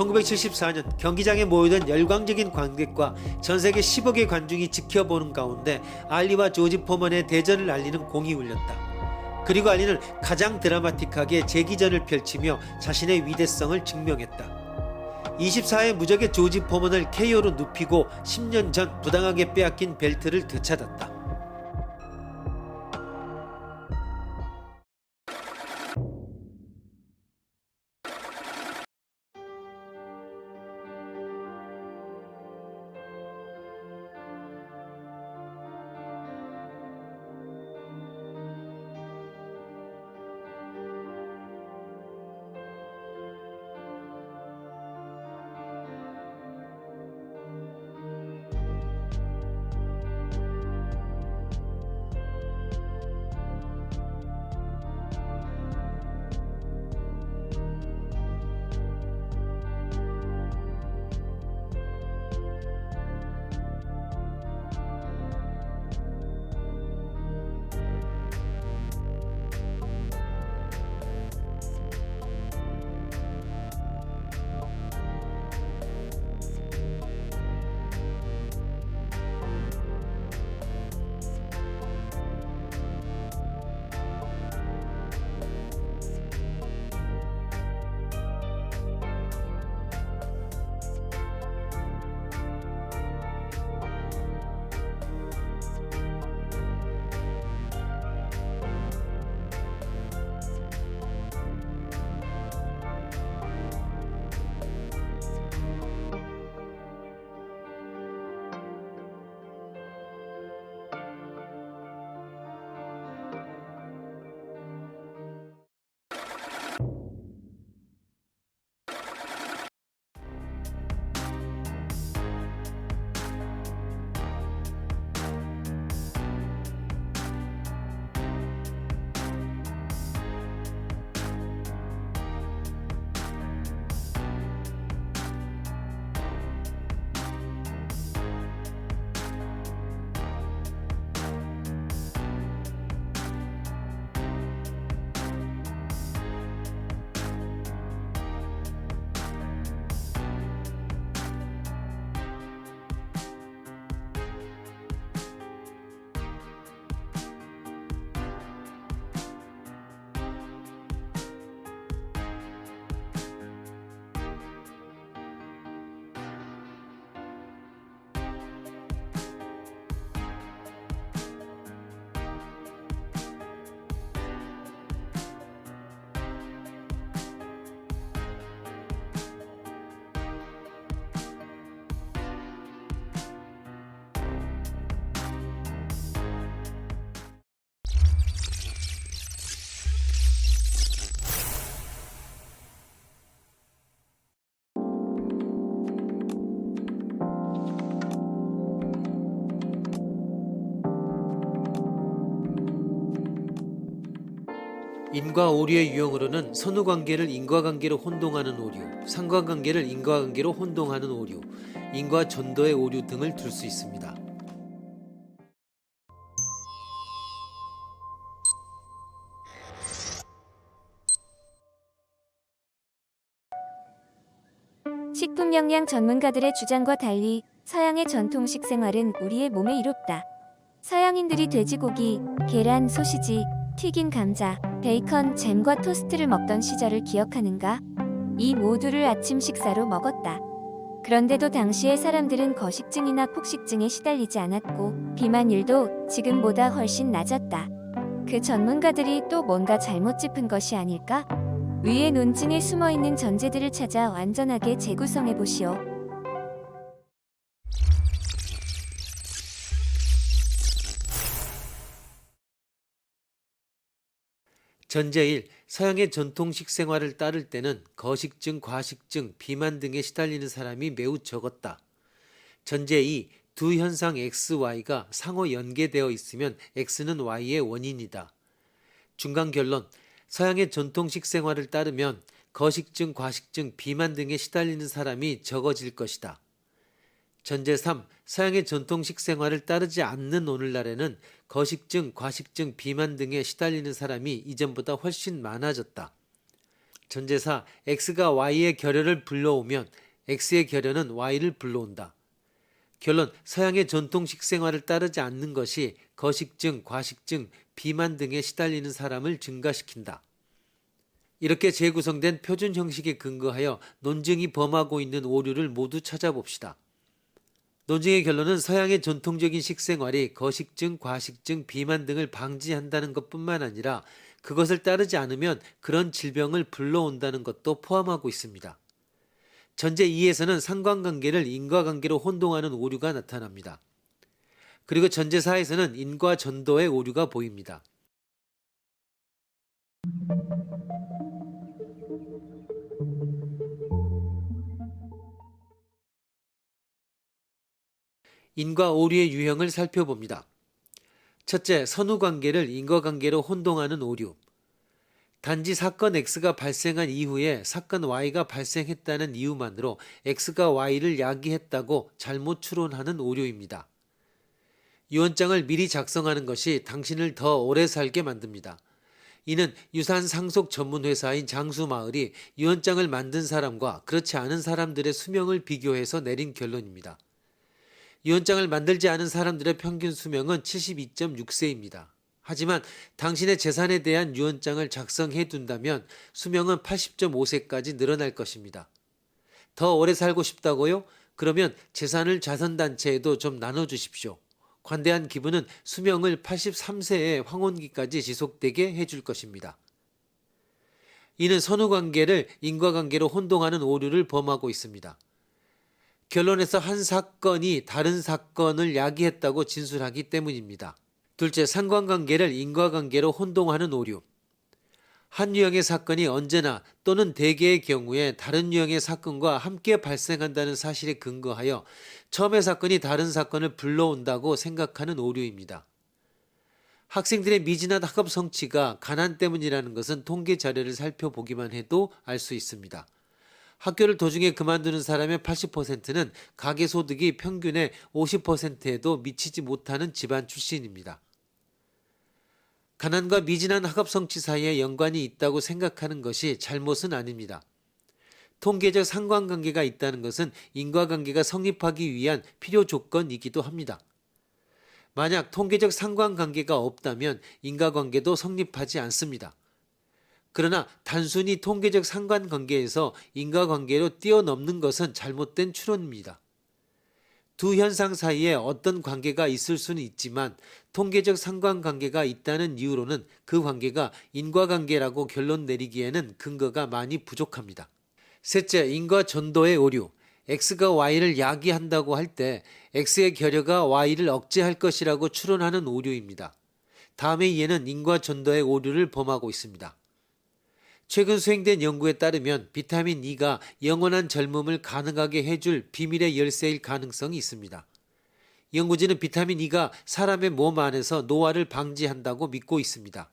1974년 경기장에 모여든 열광적인 관객과 전 세계 10억의 관중이 지켜보는 가운데 알리와 조지 포먼의 대전을 알리는 공이 울렸다. 그리고 알리는 가장 드라마틱하게 재기전을 펼치며 자신의 위대성을 증명했다. 24회 무적의 조지 포먼을 KO로 눕히고 10년 전 부당하게 빼앗긴 벨트를 되찾았다. 인과 오류의 유형으로는 선후관계를 인과관계로 혼동하는 오류, 상관관계를 인과관계로 혼동하는 오류, 인과 전도의 오류 등을 들수 있습니다. 식품 영양 전문가들의 주장과 달리 서양의 전통식 생활은 우리의 몸에 이롭다. 서양인들이 돼지고기, 계란, 소시지, 튀긴 감자, 베이컨, 잼과 토스트를 먹던 시절을 기억하는가? 이 모두를 아침 식사로 먹었다. 그런데도 당시의 사람들은 거식증이나 폭식증에 시달리지 않았고 비만율도 지금보다 훨씬 낮았다. 그 전문가들이 또 뭔가 잘못 짚은 것이 아닐까? 위의 논증에 숨어 있는 전제들을 찾아 완전하게 재구성해 보시오. 전제 1. 서양의 전통식 생활을 따를 때는 거식증, 과식증, 비만 등에 시달리는 사람이 매우 적었다. 전제 2. 두 현상 X, Y가 상호 연계되어 있으면 X는 Y의 원인이다. 중간 결론. 서양의 전통식 생활을 따르면 거식증, 과식증, 비만 등에 시달리는 사람이 적어질 것이다. 전제 3. 서양의 전통식 생활을 따르지 않는 오늘날에는 거식증, 과식증, 비만 등에 시달리는 사람이 이전보다 훨씬 많아졌다. 전제사 x가 y의 결혈을 불러오면 x의 결혈은 y를 불러온다. 결론 서양의 전통 식 생활을 따르지 않는 것이 거식증, 과식증, 비만 등에 시달리는 사람을 증가시킨다. 이렇게 재구성된 표준 형식에 근거하여 논증이 범하고 있는 오류를 모두 찾아봅시다. 논증의 결론은 서양의 전통적인 식생활이 거식증, 과식증, 비만 등을 방지한다는 것뿐만 아니라 그것을 따르지 않으면 그런 질병을 불러온다는 것도 포함하고 있습니다. 전제 2에서는 상관관계를 인과관계로 혼동하는 오류가 나타납니다. 그리고 전제 4에서는 인과 전도의 오류가 보입니다. 인과 오류의 유형을 살펴봅니다. 첫째, 선후 관계를 인과 관계로 혼동하는 오류. 단지 사건 X가 발생한 이후에 사건 Y가 발생했다는 이유만으로 X가 Y를 야기했다고 잘못 추론하는 오류입니다. 유언장을 미리 작성하는 것이 당신을 더 오래 살게 만듭니다. 이는 유산 상속 전문 회사인 장수마을이 유언장을 만든 사람과 그렇지 않은 사람들의 수명을 비교해서 내린 결론입니다. 유언장을 만들지 않은 사람들의 평균 수명은 72.6세입니다. 하지만 당신의 재산에 대한 유언장을 작성해 둔다면 수명은 80.5세까지 늘어날 것입니다. 더 오래 살고 싶다고요? 그러면 재산을 자선단체에도 좀 나눠주십시오. 관대한 기부는 수명을 83세의 황혼기까지 지속되게 해줄 것입니다. 이는 선후관계를 인과관계로 혼동하는 오류를 범하고 있습니다. 결론에서 한 사건이 다른 사건을 야기했다고 진술하기 때문입니다. 둘째, 상관관계를 인과관계로 혼동하는 오류. 한 유형의 사건이 언제나 또는 대개의 경우에 다른 유형의 사건과 함께 발생한다는 사실에 근거하여 처음의 사건이 다른 사건을 불러온다고 생각하는 오류입니다. 학생들의 미진한 학업 성취가 가난 때문이라는 것은 통계 자료를 살펴보기만 해도 알 수 있습니다. 학교를 도중에 그만두는 사람의 80%는 가계 소득이 평균의 50%에도 미치지 못하는 집안 출신입니다. 가난과 미진한 학업 성취 사이에 연관이 있다고 생각하는 것이 잘못은 아닙니다. 통계적 상관관계가 있다는 것은 인과관계가 성립하기 위한 필요 조건이기도 합니다. 만약 통계적 상관관계가 없다면 인과관계도 성립하지 않습니다. 그러나 단순히 통계적 상관관계에서 인과관계로 뛰어넘는 것은 잘못된 추론입니다. 두 현상 사이에 어떤 관계가 있을 수는 있지만 통계적 상관관계가 있다는 이유로는 그 관계가 인과관계라고 결론 내리기에는 근거가 많이 부족합니다. 셋째, 인과 전도의 오류. X가 Y를 야기한다고 할 때 X의 결여가 Y를 억제할 것이라고 추론하는 오류입니다. 다음의 이해는 인과 전도의 오류를 범하고 있습니다. 최근 수행된 연구에 따르면 비타민 E가 영원한 젊음을 가능하게 해줄 비밀의 열쇠일 가능성이 있습니다. 연구진은 비타민 E가 사람의 몸 안에서 노화를 방지한다고 믿고 있습니다.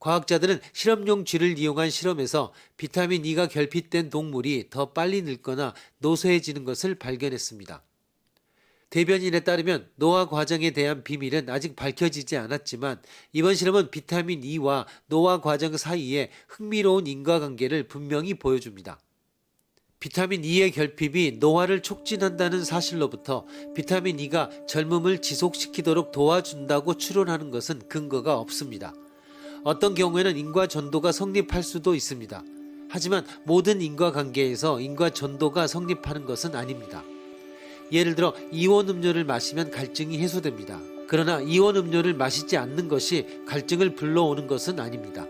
과학자들은 실험용 쥐를 이용한 실험에서 비타민 E가 결핍된 동물이 더 빨리 늙거나 노쇠해지는 것을 발견했습니다. 대변인에 따르면 노화 과정에 대한 비밀은 아직 밝혀지지 않았지만 이번 실험은 비타민 E와 노화 과정 사이에 흥미로운 인과관계를 분명히 보여줍니다. 비타민 E의 결핍이 노화를 촉진한다는 사실로부터 비타민 E가 젊음을 지속시키도록 도와준다고 추론하는 것은 근거가 없습니다. 어떤 경우에는 인과 전도가 성립할 수도 있습니다. 하지만 모든 인과관계에서 인과 전도가 성립하는 것은 아닙니다. 예를 들어 이온 음료를 마시면 갈증이 해소됩니다. 그러나 이온 음료를 마시지 않는 것이 갈증을 불러오는 것은 아닙니다.